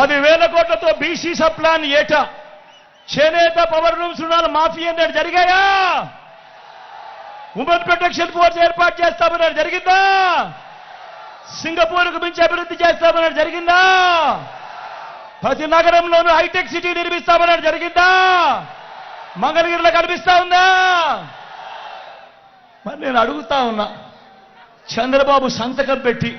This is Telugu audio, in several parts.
పదివేల కోట్లతో బీసీ సప్లాన్ ఏట. చేనేత పవర్ రూమ్స్ రుణాలు మాఫీ అన్నాడు జరిగాయా? ఉమెన్ ప్రొటెక్షన్ ఫోర్స్ ఏర్పాటు చేస్తామన్నాడు జరిగిందా? సింగపూర్కు మించి అభివృద్ధి చేస్తామన్నాడు జరిగిందా? ప్రతి నగరంలోనూ హైటెక్ సిటీ నిర్మిస్తామన్నాడు జరిగిందా? మంగళగిరిలో కనిపిస్తా ఉందా? మరి నేను అడుగుతా ఉన్నా చంద్రబాబు సంతకం పెట్టి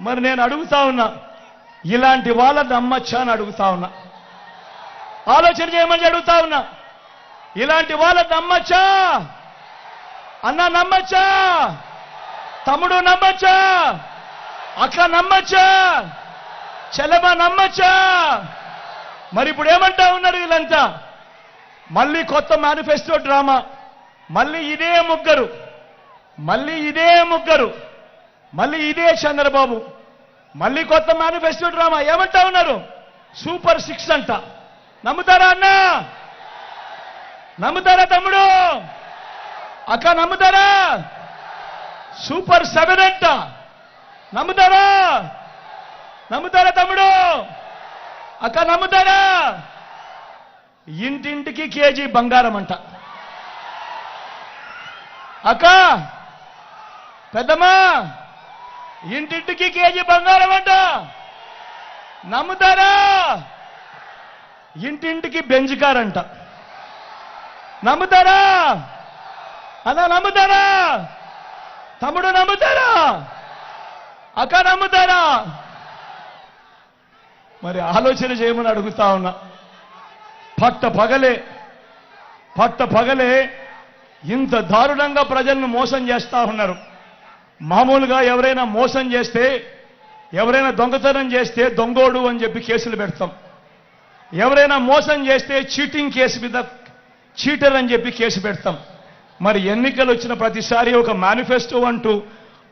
మరి నేను అడుగుతా ఉన్నా ఇలాంటి వాళ్ళ నమ్మచ్చా అని అడుగుతా ఉన్నా. ఆలోచన చేయమని అడుగుతా ఉన్నా ఇలాంటి వాళ్ళ నమ్మచ్చా అన్న నమ్మచ్చా? తమ్ముడు నమ్మచ్చా? అక్క నమ్మచ్చా? చెల్లెమ్మ నమ్మచ్చా? మరి ఇప్పుడు ఏమంటా ఉన్నారు వీళ్ళంతా? మళ్ళీ కొత్త మేనిఫెస్టో డ్రామా మళ్ళీ ఇదే ముగ్గురు మళ్ళీ ఇదే ముగ్గురు. మళ్ళీ ఇదే చంద్రబాబు. మళ్ళీ కొత్త మేనిఫెస్టో డ్రామా ఏమంటా ఉన్నారు? సూపర్ సిక్స్ అంట. నమ్ముతారా అన్న? నమ్ముతారా తమ్ముడు? అక్క నమ్ముతారా? సూపర్ సెవెన్ అంట. నమ్ముతారా? నమ్ముతారా తమ్ముడు? అక్క నమ్ముతారా? ఇంటింటికి కేజీ బంగారం అంట. అక్క పెద్దమ్మా! ఇంటింటికి కేజీ బంగారం అంట. నమ్ముతారా? ఇంటింటికి బెంజ్ కార్ అంట. నమ్ముతారా? అలా నమ్ముతారా? తమ్ముడు నమ్ముతారా? అక్క నమ్ముతారా? మరి ఆలోచన చేయమని అడుగుతా ఉన్నా. పట్ట పగలే పట్ట పగలే ఇంత దారుణంగా ప్రజలను మోసం చేస్తా ఉన్నారు. మామూలుగా ఎవరైనా మోసం చేస్తే ఎవరైనా దొంగతనం చేస్తే దొంగోడు అని చెప్పి కేసులు పెడతాం. ఎవరైనా మోసం చేస్తే చీటింగ్ కేసు మీద చీటర్ అని చెప్పి కేసు పెడతాం. మరి ఎన్నికలు వచ్చిన ప్రతిసారి ఒక మేనిఫెస్టో అంటూ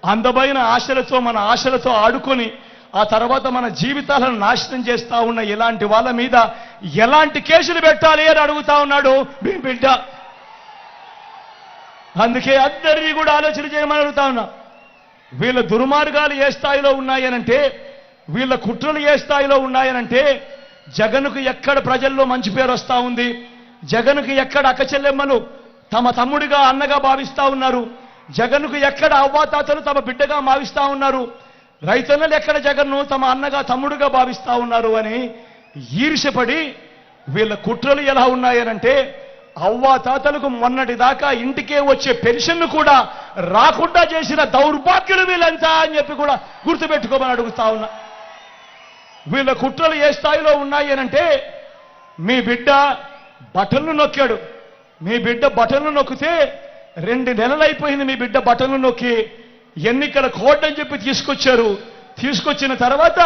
అందమైన ఆశలతో మన ఆశలతో ఆడుకొని ఆ తర్వాత మన జీవితాలను నాశనం చేస్తా ఉన్న ఇలాంటి వాళ్ళ మీద ఎలాంటి కేసులు పెట్టాలి అని అడుగుతా ఉన్నాడు బిడ్డ. అందుకే అందరినీ కూడా ఆలోచన చేయమని అడుగుతా ఉన్నా. వీళ్ళ దుర్మార్గాలు ఏ స్థాయిలో ఉన్నాయనంటే వీళ్ళ కుట్రలు ఏ స్థాయిలో ఉన్నాయనంటే జగన్కు ఎక్కడ ప్రజల్లో మంచి పేరు వస్తూ ఉంది జగన్కు ఎక్కడ అక్కచెల్లెమ్మలు తమ తమ్ముడిగా అన్నగా భావిస్తా ఉన్నారు జగన్కు ఎక్కడ అవ్వాతాతలు తమ బిడ్డగా భావిస్తా ఉన్నారు రైతన్నలు ఎక్కడ జగన్ను తమ అన్నగా తమ్ముడుగా భావిస్తూ ఉన్నారు అని ఈర్షపడి వీళ్ళ కుట్రలు ఎలా ఉన్నాయనంటే అవ్వా తాతలకు మొన్నటి దాకా ఇంటికే వచ్చే పెన్షన్ కూడా రాకుండా చేసిన దౌర్భాగ్యులు వీళ్ళంతా అని చెప్పి కూడా గుర్తుపెట్టుకోమని అడుగుతా ఉన్నా. వీళ్ళ కుట్రలు ఏ స్థాయిలో ఉన్నాయి అనంటే మీ బిడ్డ బటన్లు నొక్కాడు. మీ బిడ్డ బటన్లు నొక్కితే రెండు నెలలు అయిపోయింది మీ బిడ్డ బటన్లు నొక్కి. ఎన్నికల కోడ్ అని చెప్పి తీసుకొచ్చారు. తీసుకొచ్చిన తర్వాత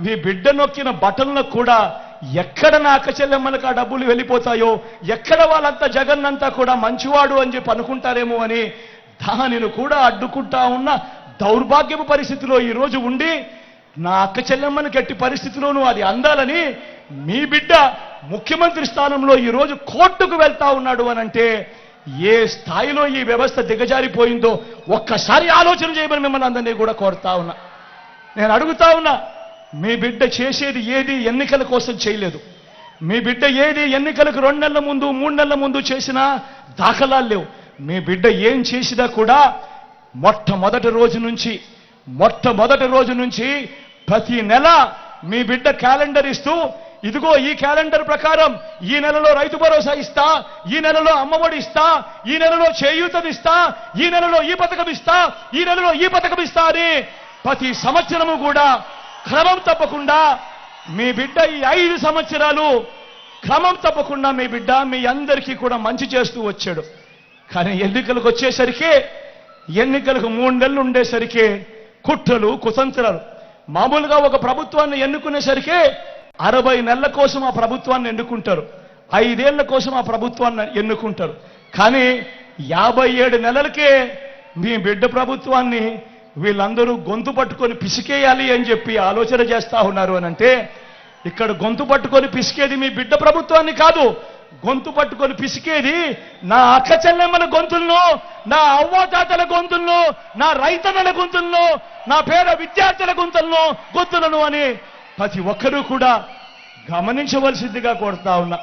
మీ బిడ్డ నొక్కిన బటన్లకు కూడా ఎక్కడ నా అక్కచెల్లెమ్మలకు ఆ డబ్బులు వెళ్ళిపోతాయో ఎక్కడ వాళ్ళంతా జగన్ అంతా కూడా మంచివాడు అని చెప్పి అనుకుంటారేమో అని దానిని కూడా అడ్డుకుంటా ఉన్న దౌర్భాగ్యపు పరిస్థితిలో ఈరోజు ఉండి నా అక్క చెల్లెమ్మని గట్టి పరిస్థితిలోనూ అది అందాలని మీ బిడ్డ ముఖ్యమంత్రి స్థానంలో ఈరోజు కోర్టుకు వెళ్తా ఉన్నాడు అని అంటే ఏ స్థాయిలో ఈ వ్యవస్థ దిగజారిపోయిందో ఒక్కసారి ఆలోచన చేయమని మిమ్మల్ని అందరినీ కూడా కోరుతా ఉన్నా. నేను అడుగుతా ఉన్నా మీ బిడ్డ చేసేది ఏది ఎన్నికల కోసం చేయలేదు. మీ బిడ్డ ఏది ఎన్నికలకు రెండు నెలల ముందు మూడు నెలల ముందు చేసినా దాఖలాలు లేవు. మీ బిడ్డ ఏం చేసినా కూడా మొట్టమొదటి రోజు నుంచి మొట్టమొదటి రోజు నుంచి ప్రతి నెల మీ బిడ్డ క్యాలెండర్ ఇస్తూ ఇదిగో ఈ క్యాలెండర్ ప్రకారం ఈ నెలలో రైతు భరోసా ఇస్తా ఈ నెలలో అమ్మఒడి ఇస్తా ఈ నెలలో చేయూతనిస్తా ఈ నెలలో ఈ పథకం ఇస్తా ఈ నెలలో ఈ పథకం ఇస్తా అని ప్రతి సంవత్సరము కూడా క్రమం తప్పకుండా మీ బిడ్డ ఈ ఐదు సంవత్సరాలు క్రమం తప్పకుండా మీ బిడ్డ మీ అందరికీ కూడా మంచి చేస్తూ వచ్చాడు. కానీ ఎన్నికలకు వచ్చేసరికి ఎన్నికలకు మూడు నెలలు ఉండేసరికి కుట్రలు కుతంత్రాలు. మామూలుగా ఒక ప్రభుత్వాన్ని ఎన్నుకునేసరికి అరవై నెలల కోసం ఆ ప్రభుత్వాన్ని ఎన్నుకుంటారు. ఐదేళ్ళ కోసం ఆ ప్రభుత్వాన్ని ఎన్నుకుంటారు. కానీ యాభై ఏడు నెలలకే మీ బిడ్డ ప్రభుత్వాన్ని వీళ్ళందరూ గొంతు పట్టుకొని పిసికేయాలి అని చెప్పి ఆలోచన చేస్తా ఉన్నారు అని అంటే ఇక్కడ గొంతు పట్టుకొని పిసికేది మీ బిడ్డ ప్రభుత్వాన్ని కాదు. గొంతు పట్టుకొని పిసికేది నా అక్క చెల్లెమ్మల గొంతులను నా అవ్వాతాతల గొంతులను నా రైతన్నల గొంతులను నా పేద విద్యార్థుల గొంతులను గొంతులను అని ప్రతి ఒక్కరూ కూడా గమనించవలసిందిగా కోరుతా ఉన్నా.